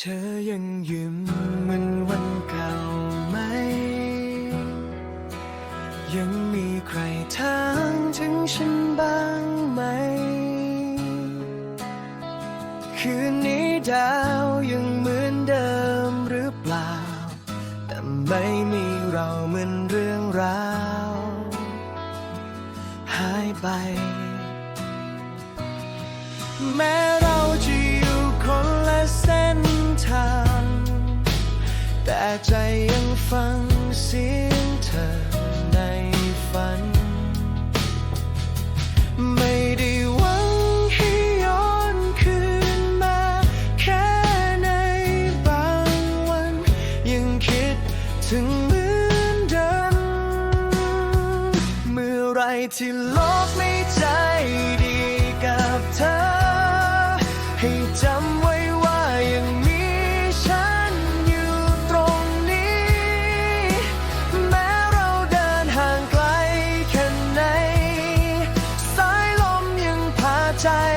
เธอยังยิ้มเหมือนวันเก่าไหม ยังมีใครถามถึงฉันบ้างไหม คืนนี้ดาวยังเหมือนเดิมหรือเปล่า แต่ไม่มีเราเหมือนเรื่องราว หายไป แม้ ใจยังฟังเสียงเธอในฝัน ไม่ได้หวังให้ย้อนคืนมา แค่ในบางวัน ยังคิดถึงเหมือนเดิมเมื่อไรที่โลกไม่ใจ พ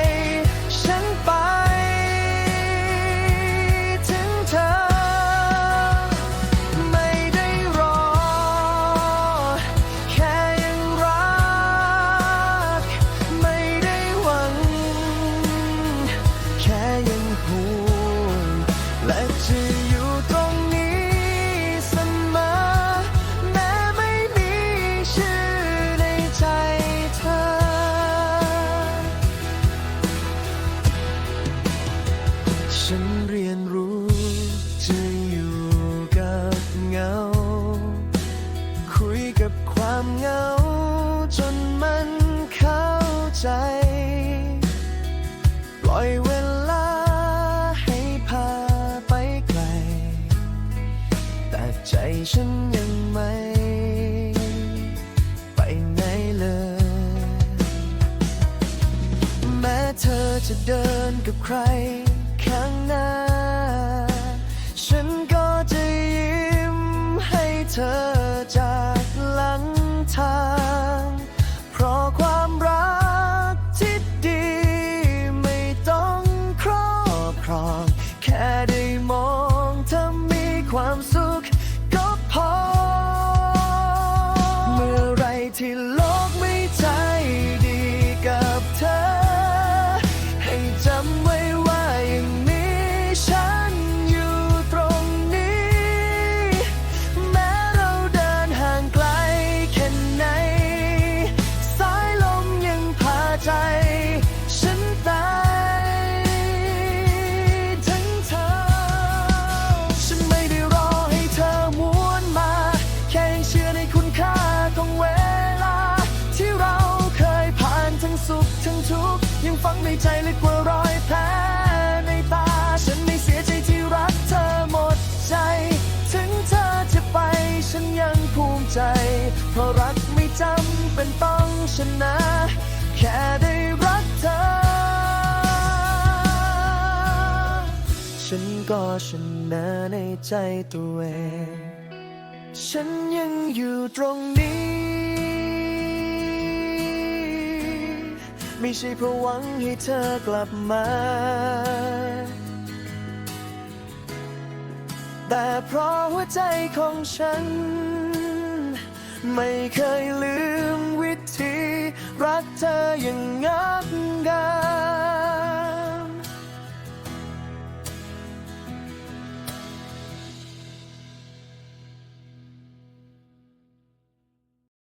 ล่อยเวลาให้พาไปไกล แต่ใจฉันยังไม่ไปไหนเลย แม้เธอจะเดินกับใครข้างหน้า ฉันก็จะยิ้มให้เธอจาก จำไว้ เพราะรักไม่จำเป็นต้องชนะ แค่ได้รักเธอ ฉันก็ชนะในใจตัวเอง ฉันยังอยู่ตรงนี้ ไม่ใช่เพราะหวังให้เธอกลับมาแต่เพราะหัวใจของฉัน ไม่เคยลืมวิธีรักเธออย่างงักงา